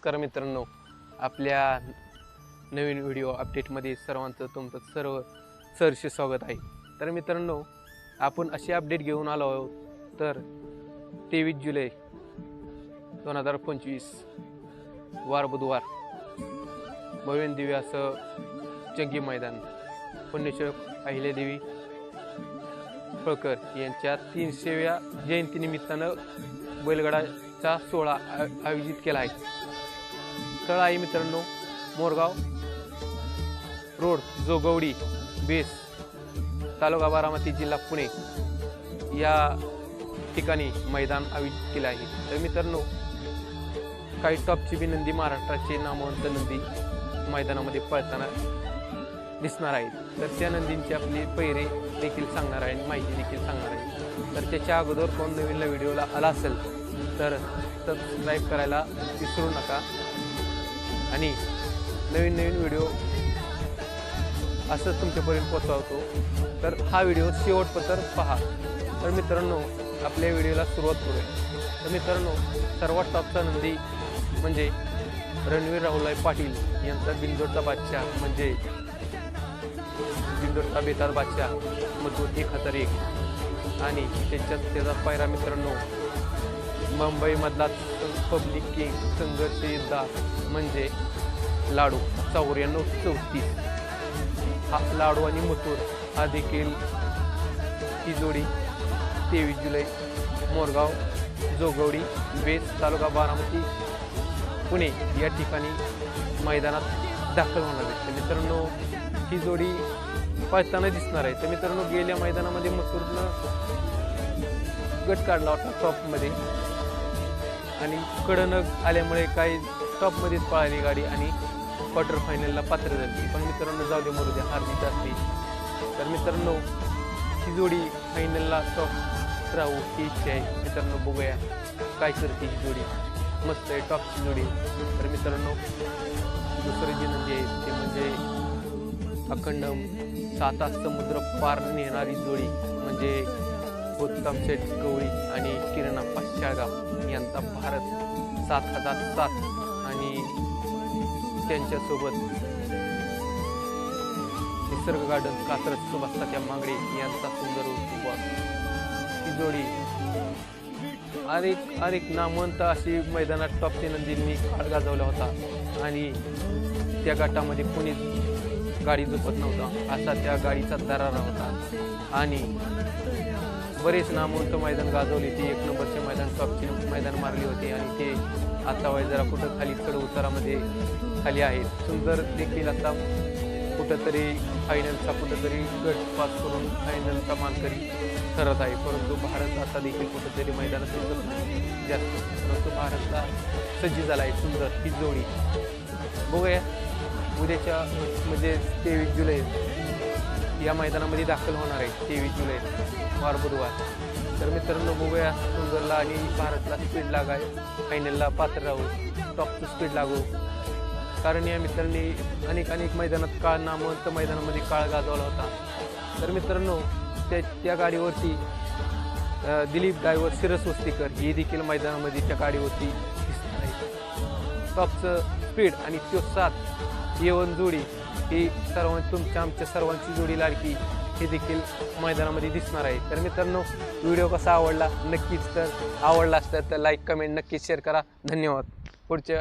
नमस्कार मित्रांनो. आपल्या नवीन व्हिडिओ अपडेटमध्ये सर्वांचं तुमचं सर्व सरसे स्वागत आहे. तर मित्रांनो आपण असे अपडेट घेऊन आलो आहोत. तर तेवीस जुलै दोन हजार पंचवीस वार बुधवार भवेन देवी असं जंगी मैदान पुण्यश्वर अहिल्यादेवी फळकर यांच्या तीनशेव्या जयंतीनिमित्तानं बैलगडाचा सोहळा आयोजित केला आहे. स्थळ आहे मित्रांनो मोरगाव रोड जोगवडी बेस तालुका बारामती जिल्हा पुणे या ठिकाणी मैदान आयोजित केले आहे. तर मित्रांनो काही टॉपची बी नंदी महाराष्ट्राचे नामवंत नंदी मैदानामध्ये पळताना दिसणार आहेत. तर त्या नंदींचे आपली पैरे देखील सांगणार आहे आणि माहिती देखील सांगणार आहे तर त्याच्या अगोदर कोण नवीन व्हिडिओला आला असेल तर सबस्क्राईब करायला विसरू नका. आणि नवीन नवीन व्हिडिओ असं तुमच्यापर्यंत पोचवतो तर हा व्हिडिओ शेवटपर्यंत पहा. तर मित्रांनो आपल्या व्हिडिओला सुरुवात करूया. तर मित्रांनो सर्वात टॉपचा नंदी म्हणजे रणवीर राहुलराय पाटील यांचा बिंदोडचा बादशाह म्हणजे बिंदोडचा बेतार बादशाह मजबूत एक हजार एक आणि त्यांच्यात त्याचा पायरा मित्रांनो मुंबईमधला पब्लिक किंग संघर्ष म्हणजे लाडू चौऱ्याण्णव चौतीस. हा लाडू आणि मथुर हा देखील ही जोडी तेवीस जुलै मोरगाव जोगवडी बेस तालुका बारामती पुणे या ठिकाणी मैदानात दाखल होणार आहे तर मित्रांनो ही जोडी पाहताना दिसणार आहे. तर मित्रांनो गेल्या मैदानामध्ये मसूरनं गट काढला होता टॉपमध्ये. आणि कडनं आल्यामुळे काही टॉपमध्येच पळाली गाडी आणि क्वार्टर फायनलला पात्र झाली. पण मित्रांनो जाऊ दे मरू हार्दिक असते तर मित्रांनो ही जोडी फायनलला टॉप राहू ही इच्छा आहे. मित्रांनो बघूया काय करते ही जोडी. मस्त आहे टॉपची जोडी. तर मित्रांनो दुसरं जी नदी म्हणजे आहे ते म्हणजे अखंड सात समुद्र पार नेणारी जोडी. म्हणजे खोदकाम शेठ गवळी आणि किरणा पाशाळगाव यांचा भारत सात हजार सात आणि त्यांच्यासोबत निसर्ग गार्डन कात्रज सुभाष त्या मांगडे यांचा सुंदर उपवास. ही जोडी अनेक अनेक नामवंत अशी मैदानात टॉपची नंदींनी काळ गाजवला होता आणि त्या गटामध्ये कोणीच गाडी झोपत नव्हता. असा त्या गाडीचा दरारा होता. आणि बरेच नामवंत मैदान गाजवली. ते एक नंबरचे मैदान टॉपचे मैदान मारले होते आणि ते आता वय जरा कुठं खाली चढ उतारामध्ये खाली आहेत. सुंदर देखील आता कुठंतरी फायनलचा कुठंतरी गट पास करून फायनलचा मानकरी ठरत आहे. परंतु भारत आता देखील कुठंतरी मैदानात जास्त परंतु भारतला सज्ज झाला आहे सुंदर ही जोडी. बघूया उद्याच्या म्हणजे तेवीस जुलै. या मैदानामध्ये दाखल होणार आहे. तेवीस जुलै वार बुधवार. तर मित्रांनो बघूया सुंदरला आणि भारतला स्पीड लागाय फायनलला पात्र राहू. टॉपचं स्पीड लागू. कारण या मित्रांनी अनेक अनेक मैदानात काळ नामवंत मैदानामध्ये काळ गाजवला होता. तर मित्रांनो त्या त्या गाडीवरती दिलीप डायव्हर शिरस वस्तीकर ही देखील मैदानामध्ये त्या गाडीवरती टॉपचं स्पीड आणि तो सात येवन जोडी ही सर्व तुमच्या आमच्या सर्वांची जोडी लाडकी हे देखील मैदानामध्ये दिसणार आहे. तर मित्रांनो व्हिडिओ कसा आवडला? नक्कीच तर आवडला असता तर लाईक कमेंट नक्कीच शेअर करा. धन्यवाद. पुढच्या